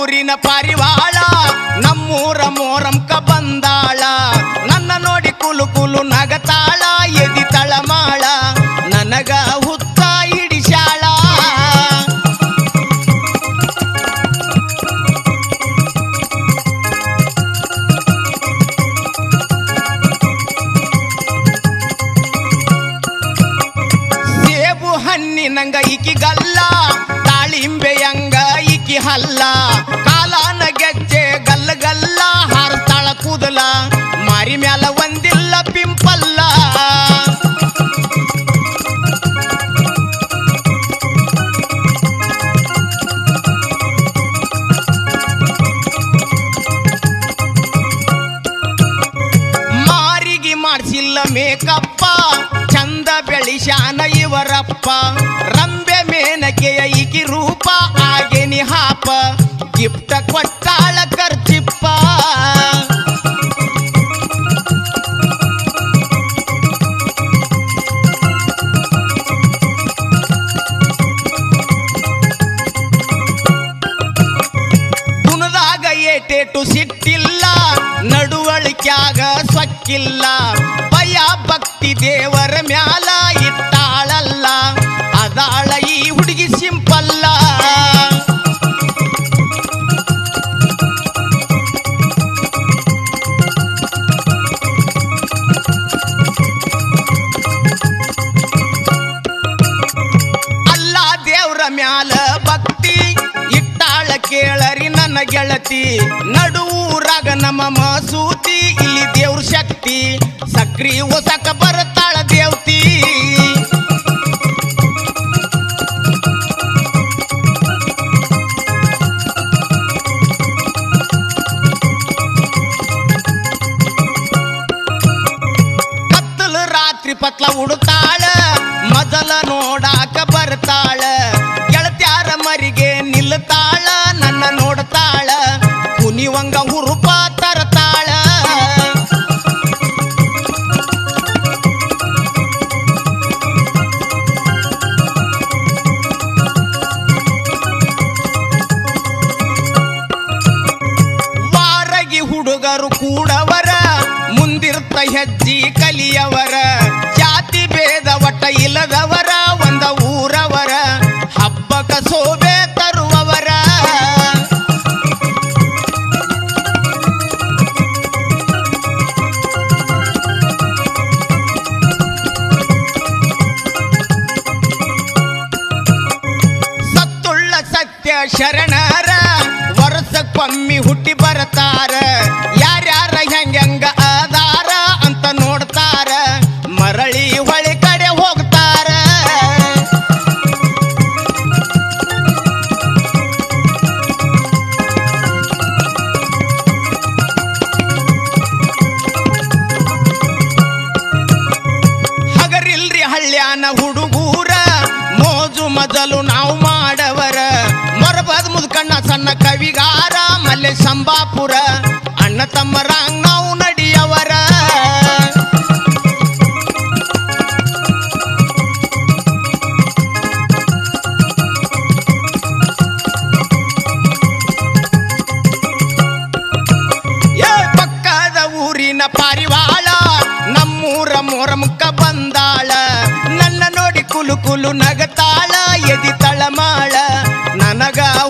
ಊರಿನ ಪಾರಿವಾಳ ನಮ್ಮೂರ ಮೋರಂಕ ಬಂದಾಳ ನನ್ನ ನೋಡಿ ಕುಲು ಕುಲು ನಗತಾಳ ಎದಿ ತಳಮಾಳ ನನಗ ಹುತ್ತ ಹಿಡಿಸ್ಯಾಳ ಸೇಬು ಹಣ್ಣಿನಂಗ ಇಕಿ ಗಲ್ಲ ಇಕಿ ಹಲ್ಲ, ಕಾಲಾನ ಗೆಜ್ಜೆ ಗಲ್ಲ ಗಲ್ಲ, ಹಾರ್ತಾಳ ಕೂದಲ, ಮಾರಿ ಮ್ಯಾಲ ಒಂದಿಲ್ಲ ಪಿಂಪಲ್ಲ. ಮಾರಿಗೆ ಮಾಡಿಸಿಲ್ಲ ಮೇಕಪ್ಪ, ಚಂದ ಬೆಳಿಶಾನ ಇವರಪ್ಪ. ರಂಬೆ ಮೇನಕೆಯ ಈಕಿ ರೂಪ ಆಗೇನಿ ಹಾಪ ಗಿಫ್ಟ ಕೊಟ್ಟಾಳ ಖರ್ಚಿಪ್ಪ ಏಟೇಟು ಸಿಟ್ಟಿಲ್ಲ ನಡುವಳಿಕ್ಯಾಗ ಸೊಕ್ಕಿಲ್ಲ ಭಯ ಭಕ್ತಿ ದೇವರ ಮ್ಯಾಲ ಕೇಳರಿ ನನ್ನ ಗೆಳತಿ. ನಡುವೂರಾಗ ನಮ್ಮ ಮಸೂತಿ, ಇಲ್ಲಿ ದೇವ್ರ ಶಕ್ತಿ. ಸಕ್ರಿ ಹೊಸಕ ಬರುತ್ತಾಳ ದೇವತಿ. ಕತ್ತಲು ರಾತ್ರಿ ಪತ್ಲ ಉಡುತ್ತಾಳ ಹುಡುಗರು ಕೂಡವರ ಮುಂದಿರ್ತ ಹೆಜ್ಜಿ ಕಲಿಯವರ ಜಾತಿ ಭೇದ ಒಟ್ಟ ಇಲ್ಲದವರ ಒಂದ ಊರವರ ಹಬ್ಬಕ ಶೋಭೆ ತರುವವರ ಸತ್ತುಳ್ಳ ಸತ್ಯ ಶರಣರ ವರ್ಷಕ್ಕೊಮ್ಮಿ ಹುಟ್ಟಿ ಬರ್ತಾರ ಯಾರ್ಯಾರ ಹೆಂಗ ಅದಾರ ಅಂತ ನೋಡ್ತಾರ? ಮರಳಿ ಹೊಳಿ ಕಡೆ ಹೋಗ್ತಾರ. ಹಗರಿಲ್ರಿ ಹಳ್ಳ್ಯಾನ ಹುಡುಗೂರ, ಮೋಜು ಮೊದಲು ನಾವು ಸಂಬಾಪುರ ಅಣ್ಣ ತಮ್ಮರಾಂಗ್ ನಾವು ನಡಿಯವರ ಏ ಪಕ್ಕದ ಊರಿನ ಪಾರಿವಾಳ ನಮ್ಮೂರ ಮೊರಮುಕ್ಕ ಬಂದಾಳ ನನ್ನ ನೋಡಿ ಕುಲು ಕುಲು ನಗತಾಳ ಎದಿ ತಳಮಾಳ ನನಗ ಹುತ್ತ ಹಿಡಿಸಾಳ